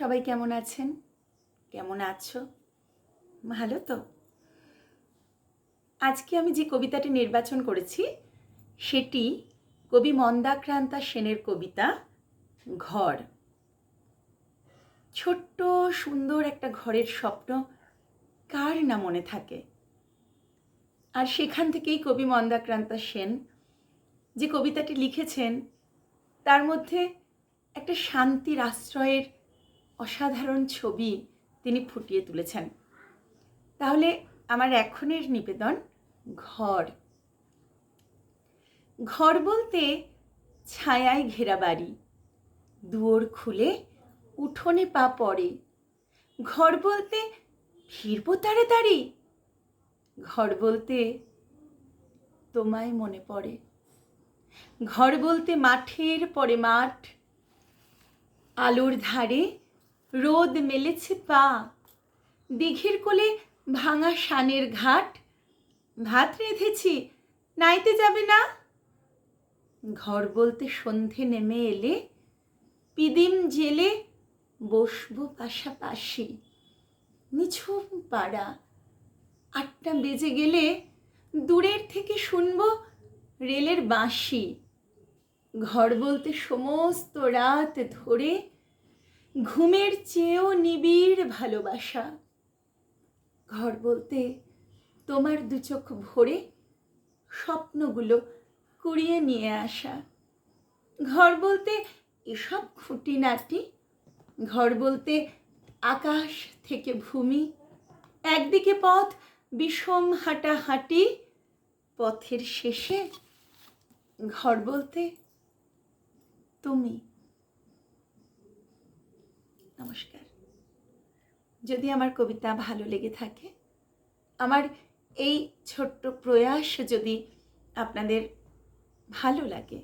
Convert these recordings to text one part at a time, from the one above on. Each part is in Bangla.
সবাই কেমন আছেন? কেমন আছো? ভালো তো। আজকে আমি যে কবিতাটি নির্বাচন করেছি, সেটি কবি মন্দাক্রান্তা সেনের কবিতা ঘর। ছোট্ট, সুন্দর একটা ঘরের স্বপ্ন কার না মনে থাকে? আর সেখান থেকেই কবি মন্দাক্রান্তা সেন যে কবিতাটি লিখেছেন, তার মধ্যে একটা শান্তির আশ্রয়ের অসাধারণ ছবি তিনি ফুটিয়ে তুলেছেন। তাহলে আমার এখনের নিবেদন ঘর। ঘর বলতে ছায়ায় ঘেরা বাড়ি। দুয়োর খুলে উঠোনে পা পড়ে। ঘর বলতে ফিরবো তাড়াতাড়ি ঘর বলতে তোমায় মনে পড়ে। ঘর বলতে মাঠের পরে মাঠ, আলোর ধারে রোদ মেলেছে পা। দিঘির কোলে ভাঙা শানের ঘাট। ভাত রেঁধেছি, নাইতে যাবে না? ঘর বলতে সন্ধে নেমে এলে, পিদিম জেলে বসবো পাশাপাশি। নিঝুম পাড়া। আটটা বেজে গেলে দূরের থেকে শুনব রেলের বাঁশি। ঘর বলতে সমস্ত রাত ধরে ঘুমের চেয়েও নিবিড় ভালোবাসা। ঘর বলতে তোমার দু চোখ ভরে স্বপ্নগুলো কুড়িয়ে নিয়ে আসা। ঘর বলতে এসব খুঁটিনাটি। ঘর বলতে আকাশ থেকে ভূমি। একদিকে পথ বিষম হাঁটাহাঁটি, পথের শেষে ঘর বলতে তুমি। নমস্কার। যদি আমার কবিতা ভালো লেগে থাকে, আমার এই ছোট্ট প্রয়াস যদি আপনাদের ভালো লাগে,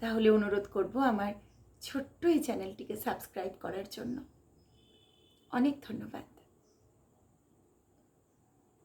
তাহলে অনুরোধ করব আমার ছোট্ট এই চ্যানেলটিকে সাবস্ক্রাইব করার জন্য। অনেক ধন্যবাদ।